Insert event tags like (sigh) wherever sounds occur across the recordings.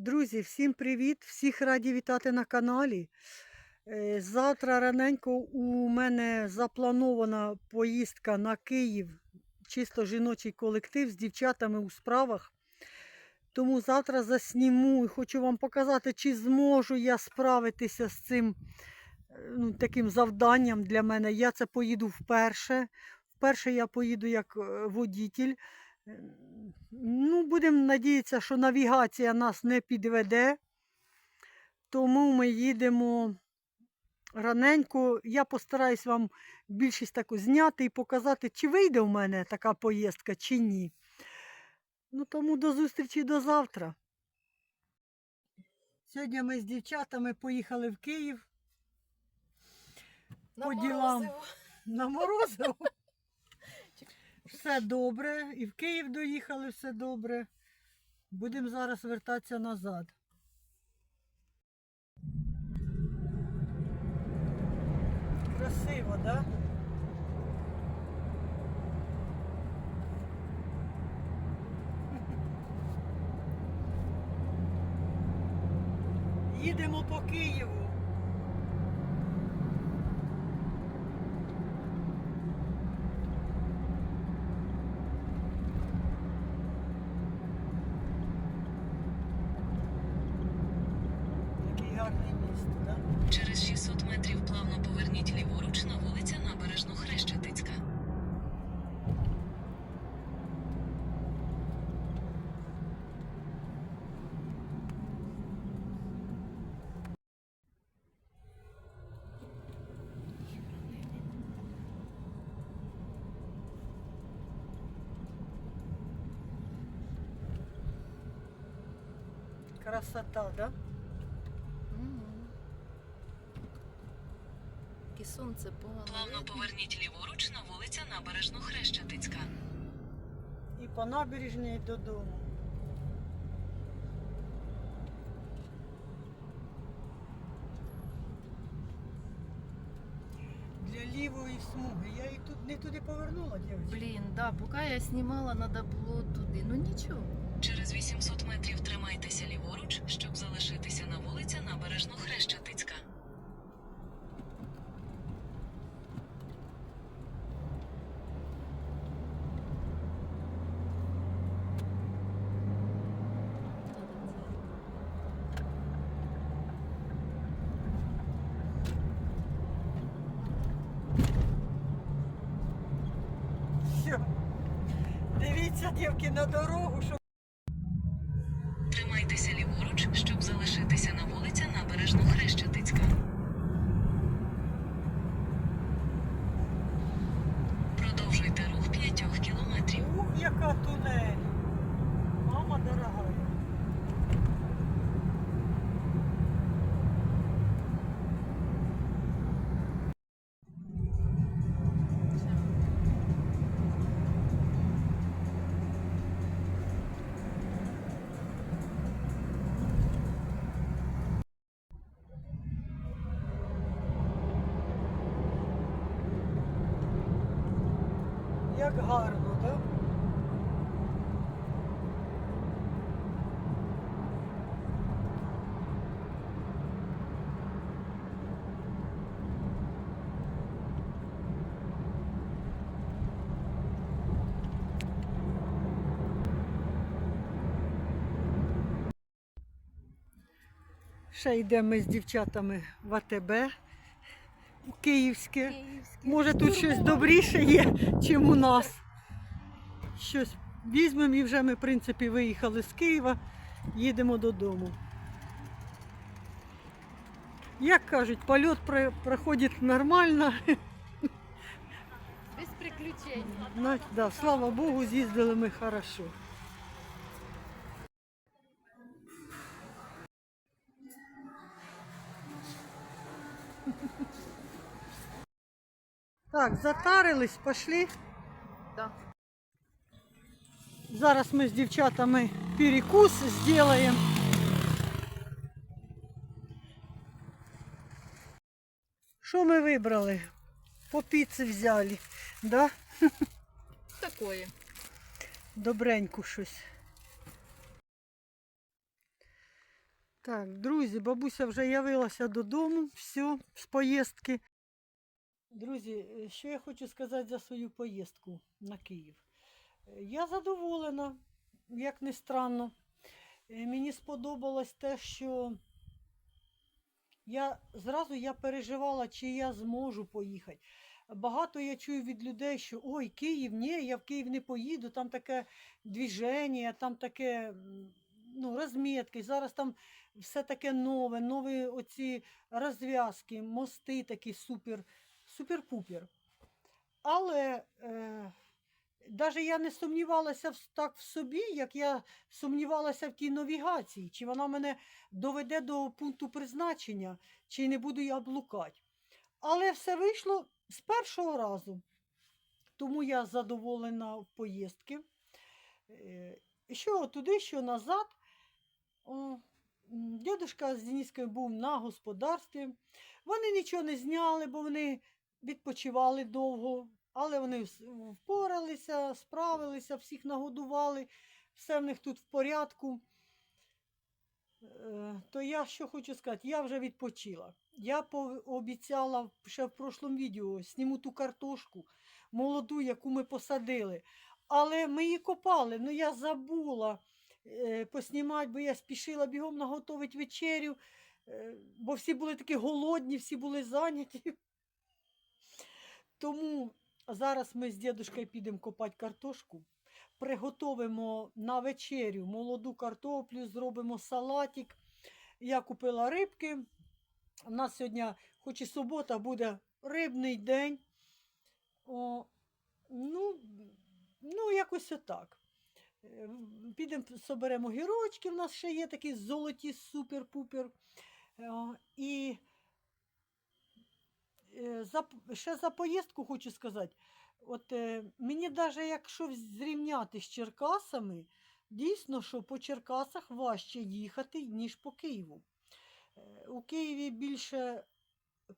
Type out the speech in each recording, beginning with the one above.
Друзі, всім привіт! Всіх раді вітати на каналі. Е, Завтра раненько у мене запланована поїздка на Київ, чисто жіночий колектив з дівчатами у справах. Тому завтра засніму і хочу вам показати, чи зможу я справитися з цим е, ну, таким завданням для мене. Я це поїду вперше. Вперше я поїду як е, водітель. Ну, будемо надіятися, що навігація нас не підведе. Тому ми їдемо раненько. Я постараюсь вам більшість таку зняти і показати, чи вийде в мене така поїздка, чи ні. Ну, тому до зустрічі до завтра. Сьогодні ми з дівчатами поїхали в Київ по ділам. на морозиво. Все добре. І в Київ доїхали, все добре. Будемо зараз вертатися назад. Красиво, так? Да? Їдемо по Києву. Через 600 метрів плавно поверніть ліворуч на вулиця Набережно Хрещатицька. Красота, да? Сонце погано. Плавно поверніть ліворуч на вулиця Набережно Хрещатицька. І по набережній додому. Для лівої смуги. Я і тут не туди повернула, дівчатка. Блін, да, поки я знімала, треба було туди. Ну нічого. Через 800 метрів тримайтеся ліворуч, щоб залишитися на вулиця Набережно Хрещатицька. Все. Дивіться, дівки, на дорогу, щоб Як гарно, так? Ще йдемо з дівчатами в АТБ у Київське. Може тут щось добріше є, чим у нас. Щось візьмемо і вже ми, в принципі, виїхали з Києва, їдемо додому. Як кажуть, польот проходить нормально. Без приключень. Да, слава Богу, з'їздили ми хорошо. Так, затарились, пошли. Да. Зараз ми з дівчатами перекус зробимо. Що ми вибрали? По піці взяли, да? Такое. Добреньку щось. Так, друзі, бабуся вже явилася додому, все, з поїздки. Друзі, е, що я хочу сказати за свою поїздку на Київ. Е, Я задоволена, як не странно. Е, Мені сподобалось те, що я зразу я переживала, чи я зможу поїхати. Багато я чую від людей, що ой, Київ, ні, я в Київ не поїду, там таке движення, там таке ну, розмітки. Зараз там все таке нове, нові оці розв'язки, мости такі супер, супер-пупер. Але е, навіть я не сумнівалася в- так в собі, як я сумнівалася в тій навігації, чи вона мене доведе до пункту призначення, чи не буду я блукати. Але все вийшло з першого разу. Тому я задоволена в поїздки. Е, Що туди, що назад. М, з Денискою був на господарстві. Вони нічого не зняли, бо вони відпочивали довго, але вони впоралися, справилися, всіх нагодували, все в них тут в порядку. Е, То я що хочу сказати, я вже відпочила. Я пообіцяла ще в прошлому відео зніму ту картошку молоду, яку ми посадили. Але ми її копали, ну я забула е, поснімати, бо я спішила бігом наготовити вечерю, е, бо всі були такі голодні, всі були зайняті. Тому зараз ми з дідушкою підемо копати картошку, приготовимо на вечерю молоду картоплю, зробимо салатик. Я купила рибки. У нас сьогодні, хоч і субота, буде рибний день. О, ну, ну, якось отак. Е, Підемо, соберемо гірочки, в нас ще є такі золоті супер-пупер. Е, І за, ще за поїздку хочу сказати. От е, мені навіть якщо зрівняти з Черкасами, дійсно, що по Черкасах важче їхати, ніж по Києву. Е, У Києві більше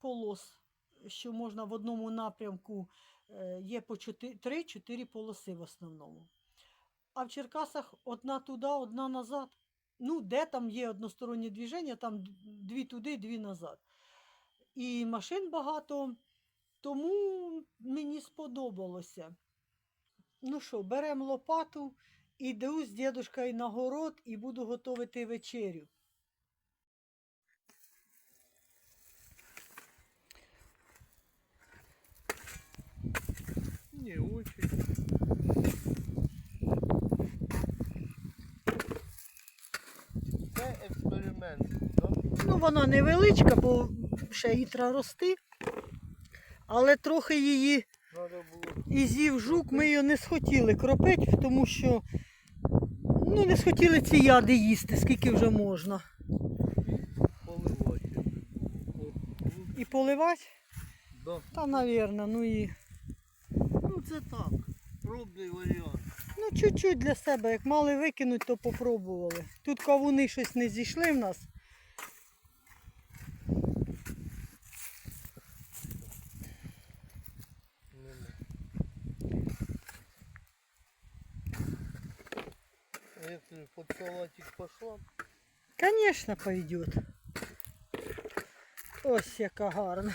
полос, що можна в одному напрямку е, є по 3-4 полоси в основному. А в Черкасах одна туди, одна назад. Ну, де там є одностороннє движення, там дві туди, дві назад. І машин багато, тому мені сподобалося. Ну що, беремо лопату, іду з дідушкою на город і буду готувати вечерю. Не очень. Це експеримент. Ну, вона невеличка, бо ще їй треба рости. Але трохи її і з'їв жук, ми її не схотіли кропити, тому що ну, не схотіли ці яди їсти, скільки вже можна. І поливати? да. Та, навірно, ну і. Ну це так. Пробний варіант. Ну, чуть-чуть для себе. Як мали викинути, то попробували. Тут кавуни щось не зійшли в нас. Як ти салатик пошла? Звісно, пойдет. Ось яка гарна.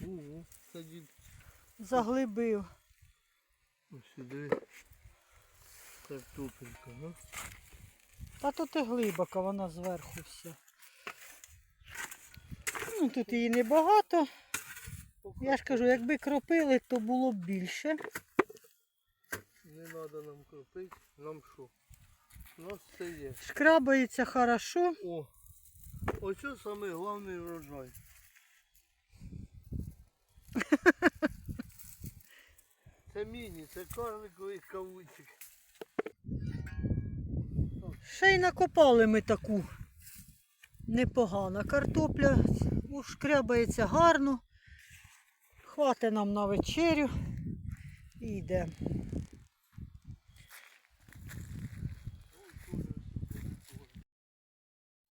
Угу. Садіть Заглибив. ось сюди. Картопелька, ну. Та тут і глибока, вона зверху вся. Ну, тут її небагато. Я ж кажу, якби кропили, то було б більше. Не треба нам кропити. Нам що? У нас все є. Шкрабається хорошо. О! Ось це самий головний врожай. (laughs) Це міні, це карликовий кавунчик. Ще й накопали ми таку. Непогана картопля. Ушкрябається гарно. Хватить нам на вечерю. І йде.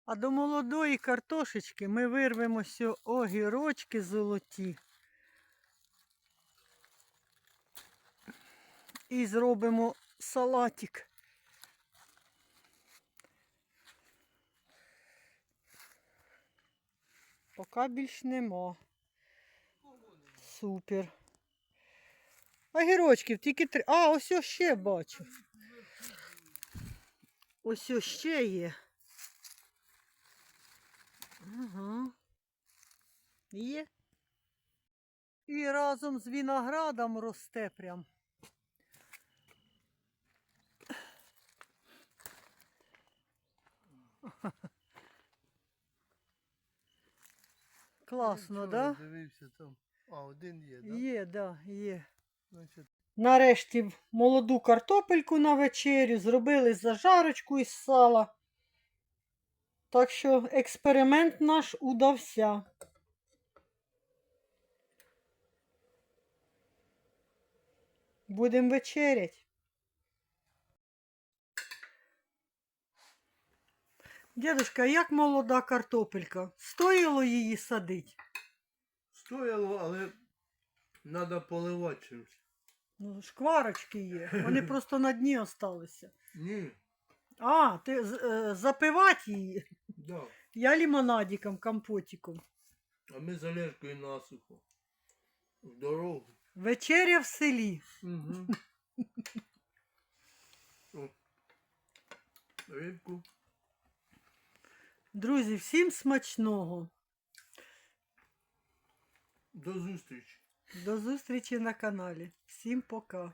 А до молодої картошечки ми вирвемо сьо огірочки золоті. і зробимо салатик. Поки більш нема. Супер. Огірочків тільки три. А, ось ще бачу. Ось ще є. Ага. Є. І разом з виноградом росте прям. Класно, так? Дивився там. А, один є, Да? так? Є, да, є. Значить, Нарешті молоду картопельку на вечерю, зробили зажарочку із сала. Так що експеримент наш удався. Будемо вечерять. Дедушка, як молода картопелька? Стоїло її садити? Стояло, але треба поливати чимось. Ну, шкварочки є. Вони (laughs) просто на дні осталися. Ні, А, ти е, запивати її. да. Я лимонадиком, компотиком. А ми з Олежкою насухо. В дорогу. Вечеря в селі. Угу. (laughs) Рибку. Друзі, всім смачного. До зустрічі. До зустрічі на каналі. Всім пока.